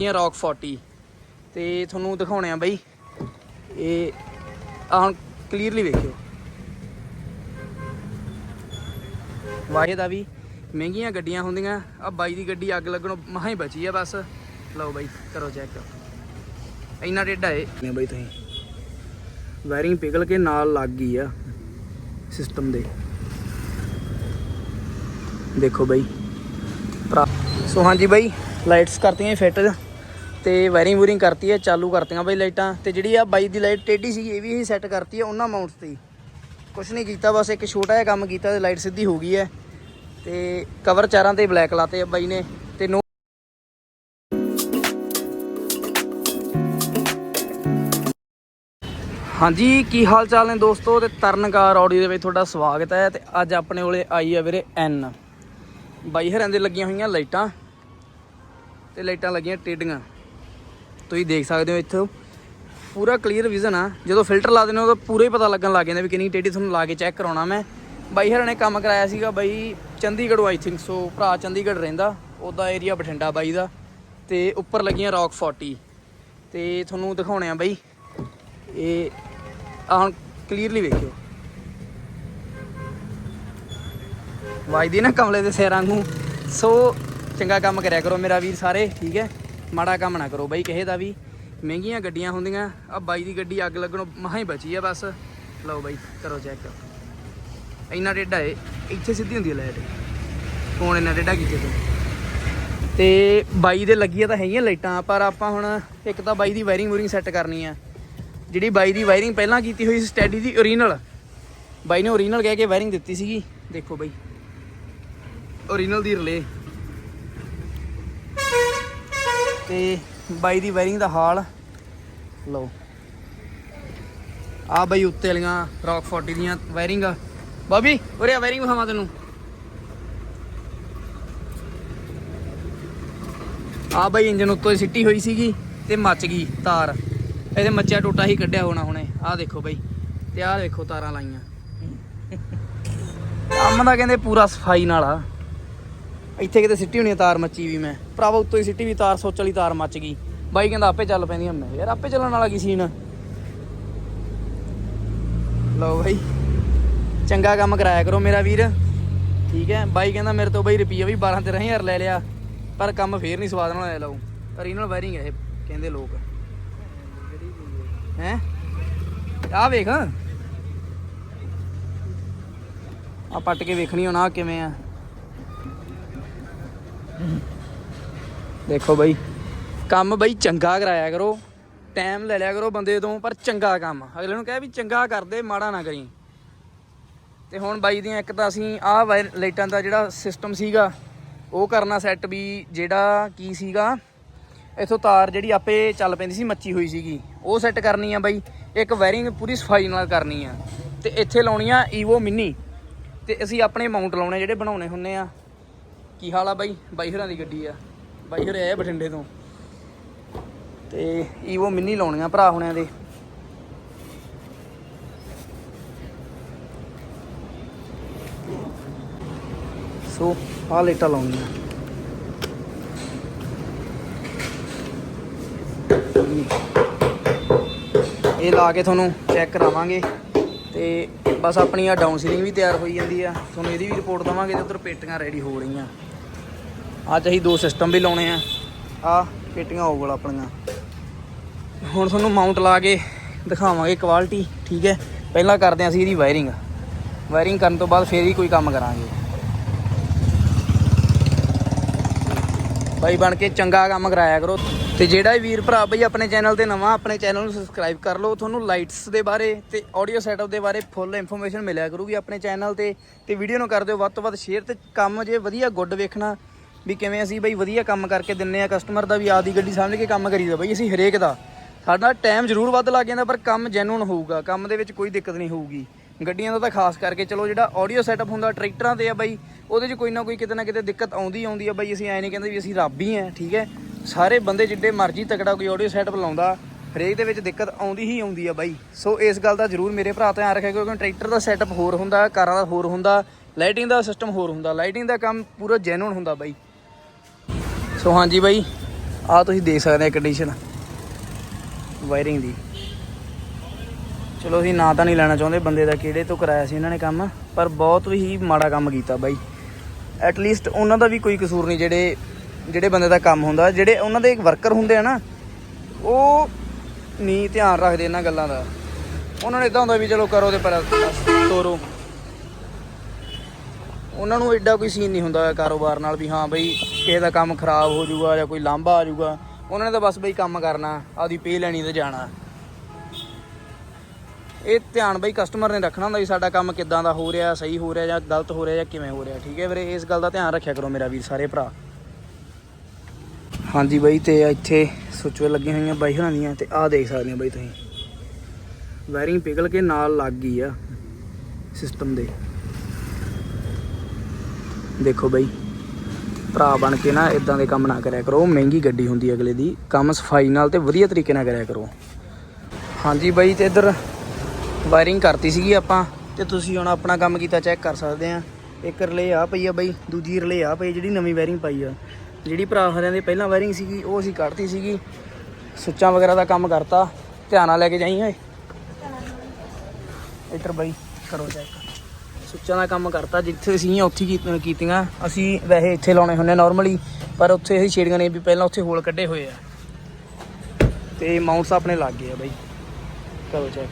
ਇਹ ਰੌਕ 40 ਤੇ ਤੁਹਾਨੂੰ ਦਿਖਾਉਣੇ ਆ ਬਈ। ਇਹ ਆ ਹੁਣ ਕਲੀਅਰਲੀ ਵੇਖਿਓ। ਵਾਹੇ ਦਾ ਵੀ ਮਹਿੰਗੀਆਂ ਗੱਡੀਆਂ ਹੁੰਦੀਆਂ। ਆ ਬਾਈ ਦੀ ਗੱਡੀ ਅੱਗ ਲੱਗਣੋਂ ਮਹਾ ਹੀ ਬਚੀ ਆ ਬਸ। ਲਓ ਬਾਈ ਕਰੋ ਚੈੱਕ ਇੰਨਾ ਟੇਡਾ ਏ। ਨੇ ਬਾਈ ਤੁਸੀਂ। ਵਾਇਰਿੰਗ ਪਿਘਲ ਕੇ ਨਾਲ ਲੱਗ ਗਈ ਆ ਸਿਸਟਮ ਦੇ। ਦੇਖੋ ਬਾਈ। ਭਰਾ ਸੋ ਹਾਂਜੀ ਬਾਈ ਲਾਈਟਸ ਕਰਤੀਆਂ ਫਿੱਟ। ਤੇ ਵਾਇਰਿੰਗ ਵੂਰਿੰਗ ਕਰਤੀ ਹੈ, ਚਾਲੂ ਕਰਤੀਆਂ ਬਾਈ ਲਾਈਟਾਂ ਤੇ ਜਿਹੜੀ ਆ ਬਾਈ ਦੀ ਲਾਈਟ ਟੇਢੀ ਸੀ ਇਹ ਵੀ ਹੀ ਸੈੱਟ ਕਰਤੀ ਹੈ ਉਹਨਾਂ ਮਾਊਂਟਸ ਤੇ ਹੀ। ਕੁਛ ਨਹੀਂ ਕੀਤਾ, ਬਸ ਇੱਕ ਛੋਟਾ ਜਿਹਾ ਕੰਮ ਕੀਤਾ ਤੇ ਲਾਈਟ ਸਿੱਧੀ ਹੋ ਗਈ ਹੈ। ਤੇ ਕਵਰ ਚਾਰਾਂ ਤੇ ਬਲੈਕ ਲਾਤੇ ਆ ਬਾਈ ਨੇ ਤੇ ਨੋ ਹਾਂਜੀ, ਕੀ ਹਾਲ ਚਾਲ ਨੇ ਦੋਸਤੋ? ਤੇ ਤਰਨਕਾਰ ਆਡੀਓ ਦੇ ਵਿੱਚ ਤੁਹਾਡਾ ਸਵਾਗਤ ਹੈ ਤੇ ਅੱਜ ਆਪਣੇ ਕੋਲੇ ਆਈ ਆ ਵੀਰੇ ਐਨ ਬਾਈ ਹਰਾਂ ਦੇ ਲੱਗੀਆਂ ਹੋਈਆਂ ਲਾਈਟਾਂ ਤੇ ਲਾਈਟਾਂ ਲੱਗੀਆਂ ਟੇਡੀਆਂ ਤੁਸੀਂ ਦੇਖ ਸਕਦੇ ਹੋ ਇੱਥੋਂ। ਪੂਰਾ ਕਲੀਅਰ ਵਿਜ਼ਨ ਆ। ਜਦੋਂ ਫਿਲਟਰ ਲਾ ਦਿੰਦੇ ਹੋ ਉਦੋਂ ਪੂਰਾ ਹੀ ਪਤਾ ਲੱਗਣ ਲੱਗ ਜਾਂਦਾ ਵੀ ਕਿੰਨੀ ਟੇਢੀ ਤੁਹਾਨੂੰ ਲਾ ਕੇ ਚੈੱਕ ਕਰਾਉਣਾ ਮੈਂ। ਬਾਈ ਹਰਾਂ ਨੇ ਕੰਮ ਕਰਾਇਆ ਸੀਗਾ ਬਾਈ, ਚੰਡੀਗੜ੍ਹ ਆਈ ਥਿੰਕ ਸੋ ਭਰਾ ਚੰਡੀਗੜ੍ਹ ਰਹਿੰਦਾ। ਉਹਦਾ ਏਰੀਆ ਬਠਿੰਡਾ ਬਾਈ ਦਾ। ਤੇ ਉੱਪਰ ਲੱਗੀਆਂ ਰੌਕ 40 ਤੇ ਤੁਹਾਨੂੰ ਦਿਖਾਉਣੇ ਆ ਬਾਈ। ਇਹ ਆ ਹੁਣ ਕਲੀਅਰਲੀ ਵੇਖਿਓ। ਵਾਜਦੀ ਨਾ ਕਮਲੇ ਦੇ ਸਿਰਾਂ ਨੂੰ ਸੋ ਚੰਗਾ ਕੰਮ ਕਰਿਆ ਕਰੋ ਮੇਰਾ ਵੀਰ ਸਾਰੇ, ਠੀਕ ਹੈ? ਮਾੜਾ ਕੰਮ ਨਾ ਕਰੋ ਬਾਈ, ਕਿਸੇ ਦਾ ਵੀ। ਮਹਿੰਗੀਆਂ ਗੱਡੀਆਂ ਹੁੰਦੀਆਂ ਆ ਬਾਈ ਦੀ ਗੱਡੀ ਅੱਗ ਲੱਗਣੋਂ ਮਹਾ ਹੀ ਬਚੀ ਆ ਬਸ। ਲਓ ਬਾਈ, ਕਰੋ ਚੈੱਕ ਇੰਨਾ ਟੇਢਾ ਏ, ਇੱਥੇ ਸਿੱਧੀ ਹੁੰਦੀ ਹੈ ਲਾਈਟ। ਫੋਨ ਇੰਨਾ ਟੇਢਾ ਕੀਤੇ ਤੂੰ? ਤੇ ਬਾਈ ਦੇ ਲੱਗੀਆਂ ਤਾਂ ਹੈਗੀਆਂ ਲਾਈਟਾਂ, ਪਰ ਆਪਾਂ ਹੁਣ ਇੱਕ ਤਾਂ ਬਾਈ ਦੀ ਵਾਇਰਿੰਗ ਵੂਰਿੰਗ ਸੈੱਟ ਕਰਨੀ ਆ। ਜਿਹੜੀ ਬਾਈ ਦੀ ਵਾਇਰਿੰਗ ਪਹਿਲਾਂ ਕੀਤੀ ਹੋਈ ਸੀ ਸਟੈਡੀ ਦੀ ਓਰੀਜਨਲ ਬਾਈ ਨੇ ਓਰੀਜਨਲ ਕਹਿ ਕੇ ਵਾਇਰਿੰਗ ਦਿੱਤੀ ਸੀਗੀ। ਦੇਖੋ ਬਾਈ। ਓਰੀਜਨਲ ਦੀ ਰਿਲੇ ਤੇ ਬਾਈ ਦੀ ਵਾਇਰਿੰਗ ਦਾ ਹਾਲ। ਲਓ। ਆ ਬਾਈ ਉੱਤੇ ਵਾਲੀਆਂ ਰੌਕ 40 ਦੀਆਂ ਵਾਇਰਿੰਗ ਬਾਬੀ, ਉਰੇ ਆ ਵਾਇਰਿੰਗ ਵਿਖਾਵਾਂ ਤੈਨੂੰ। ਆ ਬਾਈ ਇੰਜਨ ਉੱਤੋਂ ਸਿੱਟੀ ਹੋਈ ਸੀਗੀ ਤੇ ਮੱਚ ਗਈ ਤਾਰ। ਇਹਦੇ ਮੱਚਿਆ ਟੋਟਾ ਹੀ ਕੱਢਿਆ ਹੋਣਾ ਹੁਣੇ। ਆਹ ਦੇਖੋ ਬਾਈ। ਤੇ ਆਹ ਦੇਖੋ ਤਾਰਾਂ ਲਾਈਆਂ। ਕੰਮ ਦਾ ਕਹਿੰਦੇ ਪੂਰਾ ਸਫ਼ਾਈ ਨਾਲ ਆ। ਇੱਥੇ ਕਿਤੇ ਸਿੱਟੀ ਹੋਣੀ ਆ ਤਾਰ ਮੱਚੀ ਵੀ ਮੈਂ। ਭਰਾਵਾ, ਉੱਤੋਂ ਹੀ ਸਿੱਟੀ ਵੀ ਤਾਰ, ਸੋਚ ਵਾਲੀ ਤਾਰ ਮੱਚ ਗਈ। ਬਾਈ ਕਹਿੰਦਾ, ਆਪੇ ਚੱਲ ਪੈਂਦੀ ਮੈਂ। ਯਾਰ, ਆਪੇ ਚੱਲਣ ਵਾਲਾ ਕੀ ਸੀਨ? ਲਓ ਬਾਈ, ਚੰਗਾ ਕੰਮ ਕਰਾਇਆ ਕਰੋ ਮੇਰਾ ਵੀਰ। ਠੀਕ ਹੈ, ਬਾਈ ਕਹਿੰਦਾ ਮੇਰੇ ਤੋਂ ਬਾਈ ਰੁਪਈਆ ਵੀ 12 13000 ਲੈ ਲਿਆ, ਪਰ ਕੰਮ ਫੇਰ ਨਹੀਂ ਸਵਾਦ ਨਾਲ ਆਇਆ ਲਓ ਓਰੀਜਨਲ ਵਾਇਰਿੰਗ ਹੈ ਇਹ, ਕਹਿੰਦੇ ਲੋਕ। ਹੈ? ਆ ਵੇਖ। ਆ ਪੱਟ ਕੇ ਵੇਖਣੀ ਹੁਣ ਆ ਕਿਵੇਂ ਆ। ਦੇਖੋ ਬਈ, ਕੰਮ ਬਈ ਚੰਗਾ ਕਰਾਇਆ ਕਰੋ ਟਾਈਮ ਲੈ ਲਿਆ ਕਰੋ ਬੰਦੇ ਤੋਂ, ਪਰ ਚੰਗਾ ਕੰਮ। ਅਗਲੇ ਨੂੰ ਕਹਿ ਵੀ ਚੰਗਾ ਕਰਦੇ, ਮਾੜਾ ਨਾ ਕਰੀ। ਤੇ ਹੁਣ ਬਾਈ ਦੀਆਂ ਇੱਕ ਤਾਂ ਅਸੀਂ ਆਹ ਵਾਇਰ ਲਾਈਟਾਂ ਦਾ ਜਿਹੜਾ ਸਿਸਟਮ ਸੀਗਾ, ਉਹ ਕਰਨਾ ਸੈੱਟ ਵੀ ਜਿਹੜਾ ਕੀ ਸੀਗਾ, ਇਥੋਂ ਤਾਰ ਜਿਹੜੀ ਆਪੇ ਚੱਲ ਪੈਂਦੀ ਸੀ, ਮੱਚੀ ਹੋਈ ਸੀਗੀ। ਉਹ ਸੈੱਟ ਕਰਨੀ ਆ ਬਾਈ, ਇੱਕ ਵਾਇਰਿੰਗ ਪੂਰੀ ਸਫ਼ਾਈ ਨਾਲ ਕਰਨੀ ਆ। ਤੇ ਇੱਥੇ ਲਾਉਣੀ ਆ ਈਵੋ ਮਿੰਨੀ ਤੇ ਅਸੀਂ ਆਪਣੇ ਮਾਊਂਟ ਲਾਉਣੇ ਜਿਹੜੇ ਬਣਾਉਣੇ ਹੁੰਨੇ ਆ। ਕੀ ਹਾਲ ਆ ਬਾਈ? ਬਾਈ ਹਰਾਂ ਦੀ ਗੱਡੀ ਆ। ਬਾਈ ਹਰੇ ਆਏ ਬਠਿੰਡੇ ਤੋਂ। ਤੇ ਈਵੋ ਮਿੰਨੀ ਲਾਉਣੀਆਂ ਭਰਾ ਹੁਣਿਆਂ ਦੇ। ਸੋ ਆ ਲਾਈਟਾਂ ਲਾਉਣੀਆਂ। ਇਹ ਲਾ ਕੇ ਤੁਹਾਨੂੰ ਚੈੱਕ ਕਰਾਵਾਂਗੇ। ਤੇ ਬਸ ਆਪਣੀ ਆ ਡਾਊਨ ਸੀਲਿੰਗ ਵੀ ਤਿਆਰ ਹੋਈ ਜਾਂਦੀ ਆ। ਤੁਹਾਨੂੰ ਇਹਦੀ ਵੀ ਰਿਪੋਰਟ ਦਵਾਂਗੇ ਤੇ ਉਧਰ ਪੇਟੀਆਂ ਰੈਡੀ ਹੋ ਰਹੀਆਂ। ਅੱਜ ਅਸੀਂ ਦੋ ਸਿਸਟਮ ਵੀ ਲਾਉਣੇ ਆ। ਆ ਪੇਟੀਆਂ ਉਹ ਵਾਲਾ ਆਪਣੀਆਂ। ਹੁਣ ਤੁਹਾਨੂੰ ਮਾਊਂਟ ਲਾ ਕੇ ਦਿਖਾਵਾਂਗੇ ਕੁਆਲਿਟੀ ਠੀਕ ਹੈ? ਪਹਿਲਾਂ ਕਰਦੇ ਹਾਂ ਅਸੀਂ ਇਹਦੀ ਵਾਇਰਿੰਗ ਵਾਇਰਿੰਗ ਕਰਨ ਤੋਂ ਬਾਅਦ ਫੇਰ ਹੀ ਕੋਈ ਕੰਮ ਕਰਾਂਗੇ। ਬਾਈ ਬਣ ਕੇ ਚੰਗਾ ਕੰਮ ਕਰਾਇਆ ਕਰੋ। ਤੇ ਜਿਹੜਾ ਵੀਰ ਭਰਾ ਬਈ ਆਪਣੇ ਚੈਨਲ ਤੇ ਨਵਾਂ ਆਪਣੇ ਚੈਨਲ ਨੂੰ ਸਬਸਕ੍ਰਾਈਬ ਕਰ ਲਓ। ਤੁਹਾਨੂੰ ਲਾਈਟਸ ਦੇ ਬਾਰੇ ਤੇ ਆਡੀਓ ਸੈਟਅਪ ਦੇ ਬਾਰੇ ਫੁੱਲ ਇਨਫੋਰਮੇਸ਼ਨ ਮਿਲਿਆ ਕਰੂਗੀ ਆਪਣੇ ਚੈਨਲ ਤੇ। ਤੇ ਵੀਡੀਓ ਨੂੰ ਕਰ ਦਿਓ ਵੱਧ ਤੋਂ ਵੱਧ ਸ਼ੇਅਰ ਤੇ ਕੰਮ ਜੇ ਵਧੀਆ ਗੁੱਡ ਵੇਖਣਾ ਵੀ ਕਿਵੇਂ ਅਸੀਂ ਬਈ ਵਧੀਆ ਕੰਮ ਕਰਕੇ ਦਿੰਨੇ ਆ ਕਸਟਮਰ ਦਾ ਵੀ ਆਪਦੀ ਗੱਡੀ ਸਮਝ ਕੇ ਕੰਮ ਕਰੀਦਾ ਬਈ, ਅਸੀਂ ਹਰੇਕ ਦਾ। ਸਾਡਾ ਟਾਈਮ ਜ਼ਰੂਰ ਵੱਧ ਲੱਗ ਜਾਂਦਾ, ਪਰ ਕੰਮ ਜੈਨੂਨ ਹੋਊਗਾ। ਕੰਮ ਦੇ ਵਿੱਚ ਕੋਈ ਦਿੱਕਤ ਨਹੀਂ ਹੋਊਗੀ। ਗੱਡੀਆਂ ਦਾ ਤਾਂ ਖਾਸ ਕਰਕੇ ਚਲੋ ਜਿਹੜਾ ਆਡੀਓ ਸੈਟਅਪ ਹੁੰਦਾ ਟਰੈਕਟਰਾਂ ਤੇ ਆ ਬਾਈ, ਉਹਦੇ 'ਚ ਕੋਈ ਨਾ ਕੋਈ ਕਿਤੇ ਨਾ ਕਿਤੇ ਦਿੱਕਤ ਆਉਂਦੀ ਆਉਂਦੀ ਆ ਬਾਈ, ਅਸੀਂ ਐ ਨਹੀਂ ਕਹਿੰਦੇ ਵੀ ਅਸੀਂ ਰੱਬ ਹੀ ਆ, ਠੀਕ ਹੈ? ਸਾਰੇ ਬੰਦੇ ਜਿੱਡੇ ਮਰਜ਼ੀ ਤਕੜਾ ਕੋਈ ਆਡੀਓ ਸੈਟਅਪ ਲਾਉਂਦਾ, ਹਰੇਕ ਦੇ ਵਿੱਚ ਦਿੱਕਤ ਆਉਂਦੀ ਹੀ ਆਉਂਦੀ ਆ ਬਾਈ। ਸੋ ਇਸ ਗੱਲ ਦਾ ਜ਼ਰੂਰ ਮੇਰੇ ਭਰਾ ਧਿਆਨ ਰੱਖਿਆ ਕਿਉਂਕਿ ਟਰੈਕਟਰ ਦਾ ਸੈਟਅਪ ਹੋਰ ਹੁੰਦਾ, ਕਾਰਾਂ ਦਾ ਹੋਰ ਹੁੰਦਾ ਲਾਈਟਿੰਗ ਦਾ ਸਿਸਟਮ ਹੋਰ ਹੁੰਦਾ। ਲਾਈਟਿੰਗ ਦਾ ਕੰਮ ਪੂਰਾ ਜੈਨੂਨ ਹੁੰਦਾ ਬਾਈ। ਸੋ ਹਾਂਜੀ ਬਾਈ, ਆਹ ਤੁਸੀਂ ਦੇਖ ਸਕਦੇ ਆ ਕੰਡੀਸ਼ਨ ਵਾਇਰਿੰਗ ਦੀ। ਚਲੋ ਅਸੀਂ ਨਾਂ ਤਾਂ ਨਹੀਂ ਲੈਣਾ ਚਾਹੁੰਦੇ ਬੰਦੇ ਦਾ ਕਿਹੜੇ ਤੋਂ ਕਰਾਇਆ ਸੀ ਇਹਨਾਂ ਨੇ ਕੰਮ, ਪਰ ਬਹੁਤ ਹੀ ਮਾੜਾ ਕੰਮ ਕੀਤਾ ਬਾਈ। ਐਟ ਲੀਸਟ ਉਹਨਾਂ ਦਾ ਵੀ ਕੋਈ ਕਸੂਰ ਨਹੀਂ, ਜਿਹੜੇ ਜਿਹੜੇ ਬੰਦੇ ਦਾ ਕੰਮ ਹੁੰਦਾ, ਜਿਹੜੇ ਉਹਨਾਂ ਦੇ ਵਰਕਰ ਹੁੰਦੇ ਆ ਨਾ, ਉਹ ਨਹੀਂ ਧਿਆਨ ਰੱਖਦੇ ਇਹਨਾਂ ਗੱਲਾਂ ਦਾ। ਉਹਨਾਂ ਨੂੰ ਇਦਾਂ ਹੁੰਦਾ ਵੀ ਚਲੋ ਕਰੋ ਤੇ ਪਰ ਤੋਰੋ। ਉਹਨਾਂ ਨੂੰ ਐਡਾ ਕੋਈ ਸੀਨ ਨਹੀਂ ਹੁੰਦਾ ਕਾਰੋਬਾਰ ਨਾਲ ਵੀ ਹਾਂ ਬਈ ਕਿਸੇ ਦਾ ਕੰਮ ਖਰਾਬ ਹੋ ਜਾਊਗਾ ਜਾਂ ਕੋਈ ਲਾਂਭਾ ਆ ਜਾਊਗਾ, ਉਹਨਾਂ ਨੇ ਤਾਂ ਬਸ ਬਈ ਕੰਮ ਕਰਨਾ, ਆਪਦੀ ਪੇ ਲੈਣੀ ਤੇ ਜਾਣਾ। ਇਹ ਧਿਆਨ ਬਈ ਕਸਟਮਰ ਨੇ ਰੱਖਣਾ ਹੁੰਦਾ ਵੀ ਸਾਡਾ ਕੰਮ ਕਿੱਦਾਂ ਦਾ ਹੋ ਰਿਹਾ, ਸਹੀ ਹੋ ਰਿਹਾ ਜਾਂ ਗਲਤ ਹੋ ਰਿਹਾ ਜਾਂ ਕਿਵੇਂ ਹੋ ਰਿਹਾ, ਠੀਕ ਹੈ ਵੀਰੇ? ਇਸ ਗੱਲ ਦਾ ਧਿਆਨ ਰੱਖਿਆ ਕਰੋ ਮੇਰਾ ਵੀਰ, ਸਾਰੇ ਭਰਾ। ਹਾਂਜੀ ਬਾਈ ਤੇ ਇੱਥੇ ਸੁੱਚਵੇ ਲੱਗੀਆਂ ਹੋਈਆਂ ਬਾਈ ਹੋਰਾਂ ਦੀਆਂ ਤੇ ਆਹ ਦੇਖ ਸਕਦੇ ਹੋ ਬਾਈ ਤੁਸੀਂ। ਵਾਇਰਿੰਗ ਪਿਘਲ ਕੇ ਨਾਲ ਲੱਗ ਗਈ ਆ ਸਿਸਟਮ ਦੇ। ਦੇਖੋ ਬਈ, ਭਰਾ ਬਣ ਕੇ ਨਾ ਇਦਾਂ ਦੇ ਕੰਮ ਨਾ ਕਰਿਆ ਕਰੋ, ਮਹਿੰਗੀ ਗੱਡੀ ਹੁੰਦੀ ਅਗਲੇ ਦੀ, ਕੰਮ ਸਫ਼ਾਈ ਨਾਲ ਤੇ ਵਧੀਆ ਤਰੀਕੇ ਨਾਲ ਕਰਿਆ ਕਰੋ। ਹਾਂਜੀ ਬਾਈ, ਤੇ ਇੱਧਰ ਵਾਇਰਿੰਗ ਕਰਤੀ ਸੀਗੀ ਆਪਾਂ, ਤੇ ਤੁਸੀਂ ਹੁਣ ਆਪਣਾ ਕੰਮ ਕੀਤਾ ਚੈੱਕ ਕਰ ਸਕਦੇ ਆ। ਇੱਕ ਰਲੇ ਆ ਪਈ ਆ ਬਾਈ, ਦੂਜੀ ਰਿਲੇ ਆ ਪਈ ਜਿਹੜੀ ਨਵੀਂ ਵਾਇਰਿੰਗ ਪਾਈ ਆ। ਜਿਹੜੀ ਭਰਾ ਹਰਿਆਂ ਦੇ ਪਹਿਲਾਂ ਵਾਇਰਿੰਗ ਸੀਗੀ, ਉਹ ਅਸੀਂ ਕੱਢਤੀ ਸੀਗੀ। ਸੁੱਚਾਂ ਵਗੈਰਾ ਦਾ ਕੰਮ ਕਰਤਾ, ਧਿਆਨ ਨਾਲ ਲੈ ਕੇ ਜਾਈ ਓਏ। ਇੱਧਰ ਬਾਈ, ਕਰੋ ਚੈੱਕ ਸੁੱਚਾਂ ਦਾ ਕੰਮ ਕਰਤਾ, ਜਿੱਥੇ ਅਸੀਂ ਉੱਥੇ ਹੀ ਕੀਤੀਆਂ। ਅਸੀਂ ਵੈਸੇ ਇੱਥੇ ਲਾਉਣੇ ਹੁੰਦੇ ਨਾਰਮਲੀ ਪਰ ਉੱਥੇ ਅਸੀਂ ਛੇੜੀਆਂ ਨੇ ਵੀ ਪਹਿਲਾਂ ਉੱਥੇ ਹੋਲ ਕੱਢੇ ਹੋਏ ਆ। ਤੇ ਮਾਊਂਟਸ ਆਪਣੇ ਲੱਗ ਗਏ ਆ ਬਾਈ। ਕਰੋ ਚੈੱਕ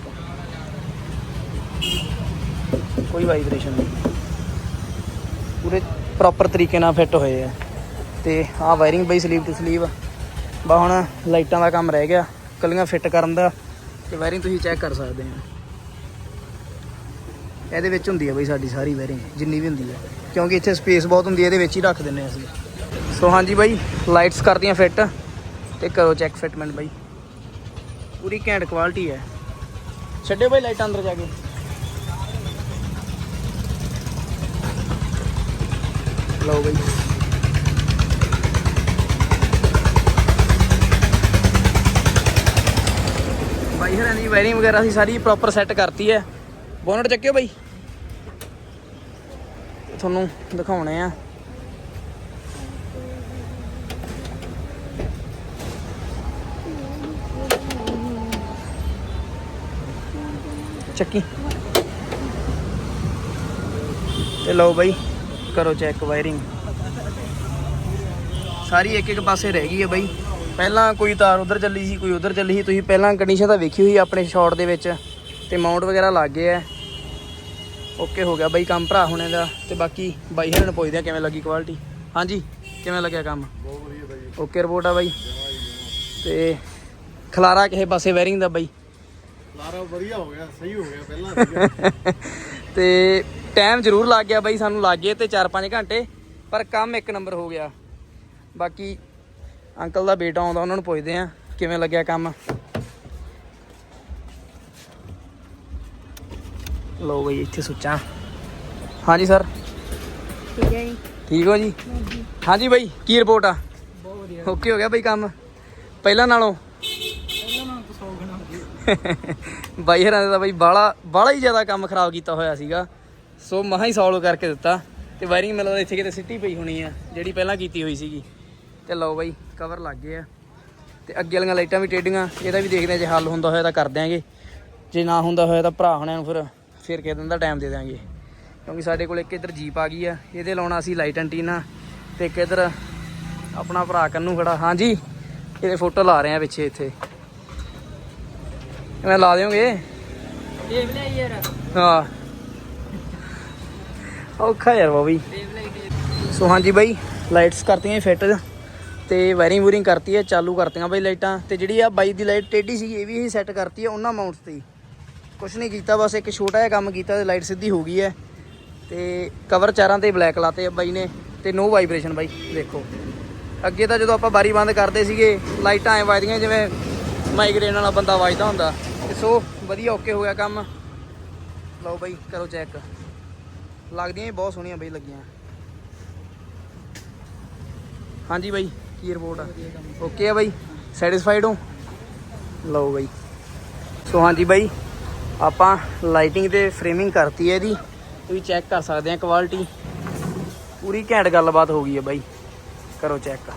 ਕੋਈ ਵਾਈਬ੍ਰੇਸ਼ਨ ਨਹੀਂ। ਪੂਰੇ ਪ੍ਰੋਪਰ ਤਰੀਕੇ ਨਾਲ ਫਿੱਟ ਹੋਏ ਆ। ਤੇ ਆਹ ਵਾਇਰਿੰਗ ਬਈ ਸਲੀਵ ਟੂ ਸਲੀਵ ਬਾ ਹੁਣ ਲਾਈਟਾਂ ਦਾ ਕੰਮ ਰਹਿ ਗਿਆ। ਕੱਲੀਆਂ ਫਿੱਟ ਕਰਨ ਦਾ। ਤੇ ਵਾਇਰਿੰਗ ਤੁਸੀਂ ਚੈੱਕ ਕਰ ਸਕਦੇ ਆ। ਇਹਦੇ ਵਿੱਚ ਹੁੰਦੀ ਹੈ ਬਈ ਸਾਡੀ ਸਾਰੀ ਵਾਇਰਿੰਗ ਜਿੰਨੀ ਵੀ ਹੁੰਦੀ ਹੈ ਕਿਉਂਕਿ ਇੱਥੇ ਸਪੇਸ ਬਹੁਤ ਹੁੰਦੀ ਹੈ ਇਹਦੇ ਵਿੱਚ ਹੀ ਰੱਖ ਦਿੰਨੇ ਅਸੀਂ। ਸੋ ਹਾਂਜੀ ਬਾਈ ਲਾਈਟਸ ਕਰਦੀਆਂ ਫਿੱਟ ਤੇ ਕਰੋ ਚੈੱਕ ਫਿਟਮੈਂਟ ਬਾਈ। ਪੂਰੀ ਘੈਂਟ ਕੁਆਲਿਟੀ ਹੈ ਛੱਡਿਓ ਬਾਈ ਲਾਈਟ ਅੰਦਰ ਜਾ ਕੇ। ਲਓ ਬਾਈ। ਬਾਈ ਹਰਾਂ ਦੀ ਵਾਇਰਿੰਗ ਵਗੈਰਾ ਅਸੀਂ ਸਾਰੀ ਪ੍ਰੋਪਰ ਸੈੱਟ ਕਰਤੀ ਹੈ ਬੋਨਟ ਚੱਕਿਓ ਬਾਈ। ਤੁਹਾਨੂੰ ਦਿਖਾਉਣੇ ਆ। ਚੱਕੀ। ਤੇ ਲਓ ਬਾਈ, ਕਰੋ ਚੈੱਕ ਵਾਇਰਿੰਗ ਸਾਰੀ ਇੱਕ ਇੱਕ ਪਾਸੇ ਰਹਿ ਗਈ ਹੈ ਬਾਈ। ਪਹਿਲਾਂ ਕੋਈ ਤਾਰ ਉਧਰ ਚੱਲੀ ਸੀ, ਕੋਈ ਉਧਰ ਚੱਲੀ ਸੀ। ਤੁਸੀਂ ਪਹਿਲਾਂ ਕੰਡੀਸ਼ਨ ਤਾਂ ਵੇਖੀ ਹੋਈ ਆਪਣੇ ਸ਼ਾਟ ਦੇ ਵਿੱਚ। ਤੇ ਮਾਊਂਟ ਵਗੈਰਾ ਲੱਗ ਗਿਆ ਓਕੇ ਹੋ ਗਿਆ ਬਾਈ ਕੰਮ ਭਰਾ ਹੁਣੇ ਦਾ ਤੇ ਬਾਕੀ ਬਾਈ ਹਰਨ ਪੁੱਛਦੇ ਆ ਕਿਵੇਂ ਲੱਗੀ ਕੁਆਲਿਟੀ ਹਾਂਜੀ ਕਿਵੇਂ ਲੱਗਿਆ ਕੰਮ? ਬਹੁਤ ਵਧੀਆ ਬਾਈ। ਓਕੇ ਰਿਪੋਰਟ ਆ ਬਾਈ। ਤੇ ਖਲਾਰਾ ਕਿਸੇ ਪਾਸੇ ਵਾਇਰਿੰਗ ਦਾ ਬਾਈ? ਲਾਰਾ ਵਧੀਆ ਹੋ ਗਿਆ ਸਹੀ ਹੋ ਗਿਆ ਪਹਿਲਾਂ। ਤੇ ਟਾਈਮ ਜ਼ਰੂਰ ਲੱਗ ਗਿਆ ਬਾਈ ਸਾਨੂੰ ਲੱਗ ਗਏ ਤੇ 4-5 ਘੰਟੇ ਪਰ ਕੰਮ ਇੱਕ ਨੰਬਰ ਹੋ ਗਿਆ। ਬਾਕੀ ਅੰਕਲ ਦਾ ਬੇਟਾ ਆਉਂਦਾ ਉਹਨਾਂ ਨੂੰ ਪੁੱਛਦੇ ਆ ਕਿਵੇਂ ਲੱਗਿਆ ਕੰਮ? ਲੋ ਬਈ ਇੱਥੇ ਸੁੱਚਾਂ। ਹਾਂਜੀ ਸਰ। ਠੀਕ ਹੈ ਜੀ। ਠੀਕ ਹੋ ਜੀ? ਹਾਂਜੀ। ਬਾਈ ਕੀ ਰਿਪੋਰਟ ਆ? ਬਹੁਤ ਵਧੀਆ। ਓਕੇ ਹੋ ਗਿਆ ਬਾਈ ਕੰਮ? ਪਹਿਲਾਂ ਨਾਲੋਂ? ਪਹਿਲਾਂ ਨਾਲ ਤਾਂ 100 ਗਣਾ ਹੋ ਬਾਈ ਹਰਾਂ ਦਾ ਬਾਈ ਬਾਲਾ ਬਾਲਾ ਹੀ ਜ਼ਿਆਦਾ ਕੰਮ ਖਰਾਬ ਕੀਤਾ ਹੋਇਆ ਸੀਗਾ। ਸੋ ਮਹਾ ਹੀ ਸੋਲਵ ਕਰਕੇ ਦਿੱਤਾ। ਤੇ ਵਾਇਰਿੰਗ ਲੱਗਦਾ ਇੱਥੇ ਕਿਤੇ ਸਿੱਟੀ ਪਈ ਹੋਣੀ ਆ ਜਿਹੜੀ ਪਹਿਲਾਂ ਕੀਤੀ ਹੋਈ ਸੀਗੀ। ਤੇ ਲਓ ਬਾਈ ਕਵਰ ਲੱਗ ਗਏ ਆ। ਤੇ ਅੱਗੇ ਵਾਲੀਆਂ ਲਾਈਟਾਂ ਵੀ ਟੇਡੀਆਂ ਇਹਦਾ ਵੀ ਦੇਖਦੇ ਆ ਜੇ ਹੱਲ ਹੁੰਦਾ ਹੋਇਆ ਤਾਂ ਕਰ ਦਿਆਂਗੇ। ਜੇ ਨਾ ਹੁੰਦਾ ਹੋਇਆ ਤਾਂ ਭਰਾ ਹੁਣਿਆਂ ਨੂੰ ਫਿਰ ਫਿਰ ਕਿਸੇ ਦਿਨ ਦਾ ਟਾਈਮ ਦੇ ਦਿਆਂਗੇ। ਕਿਉਂਕਿ ਸਾਡੇ ਕੋਲ ਇੱਕ ਇੱਧਰ ਜੀਪ ਆ ਗਈ ਆ ਇਹਦੇ ਲਾਉਣਾ ਸੀ ਲਾਈਟ ਐਂਟੀਨਾ ਤੇ ਇੱਕ ਇੱਧਰ ਆਪਣਾ ਭਰਾ ਕੰਨੂ ਖੜਾ। ਹਾਂਜੀ ਇਹਦੇ ਫੋਟੋ ਲਾ ਰਹੇ ਆ ਪਿੱਛੇ ਇੱਥੇ। ਕਿਵੇਂ ਲਾ ਦਿਓਗੇ? ਦੇਵ ਲੈ ਯਾਰ। ਹਾਂ। ਔਖਾ ਯਾਰ ਕੇ। ਸੋ ਹਾਂਜੀ ਬਾਈ ਲਾਈਟਸ ਕਰਤੀਆਂ ਫਿੱਟ ਤੇ ਵਾਇਰਿੰਗ ਵੂਰਿੰਗ ਕਰਤੀ ਹੈ ਚਾਲੂ ਕਰਤੀਆਂ ਬਾਈ ਲਾਈਟਾਂ ਤੇ ਜਿਹੜੀ ਆ ਬਾਈ ਦੀ ਲਾਈਟ ਟੇਢੀ ਸੀ ਇਹ ਵੀ ਅਸੀਂ ਸੈੱਟ ਕਰਤੀ ਹੈ ਉਹਨਾਂ ਮਾਊਂਟਸ ਤੇ ਹੀ। ਕੁਛ ਨਹੀਂ ਕੀਤਾ, ਬਸ ਇੱਕ ਛੋਟਾ ਜਿਹਾ ਕੰਮ ਕੀਤਾ ਤੇ ਲਾਈਟ ਸਿੱਧੀ ਹੋ ਗਈ ਹੈ। ਤੇ ਕਵਰ ਚਾਰਾਂ ਤੇ ਬਲੈਕ ਲਾਤੇ ਆ ਬਾਈ ਨੇ ਤੇ ਨੋ ਵਾਈਬ੍ਰੇਸ਼ਨ ਬਾਈ, ਦੇਖੋ। ਅੱਗੇ ਤਾਂ ਜਦੋਂ ਆਪਾਂ ਬਾਰੀ ਬੰਦ ਕਰਦੇ ਸੀਗੇ, ਲਾਈਟਾਂ ਐ ਵੱਜਦੀਆਂ ਜਿਵੇਂ ਮਾਈਗ੍ਰੇਨ ਵਾਲਾ ਬੰਦਾ ਵੱਜਦਾ ਹੁੰਦਾ। ਤੇ ਸੋ ਵਧੀਆ ਓਕੇ ਹੋ ਗਿਆ ਕੰਮ। ਲਓ ਬਾਈ, ਕਰੋ ਚੈੱਕ ਲੱਗਦੀਆਂ ਬਹੁਤ ਸੋਹਣੀਆਂ ਬਾਈ ਲੱਗੀਆਂ। ਹਾਂਜੀ ਬਾਈ, ਕੀ ਰਿਪੋਰਟ ਆ? ਓਕੇ ਆ ਬਾਈ ਸੈਟੀਸਫਾਈਡ ਹੋ? ਲਓ ਬਾਈ। ਸੋ ਹਾਂਜੀ ਬਾਈ ਆਪਾਂ ਲਾਈਟਿੰਗ ਤੇ ਫਰੇਮਿੰਗ ਕਰਤੀ ਹੈ ਇਹਦੀ। ਤੁਸੀਂ ਚੈੱਕ ਕਰ ਸਕਦੇ ਆ ਕੁਆਲਿਟੀ ਪੂਰੀ ਘੈਂਟ ਗੱਲਬਾਤ ਹੋ ਗਈ ਹੈ ਬਾਈ। ਕਰੋ ਚੈੱਕ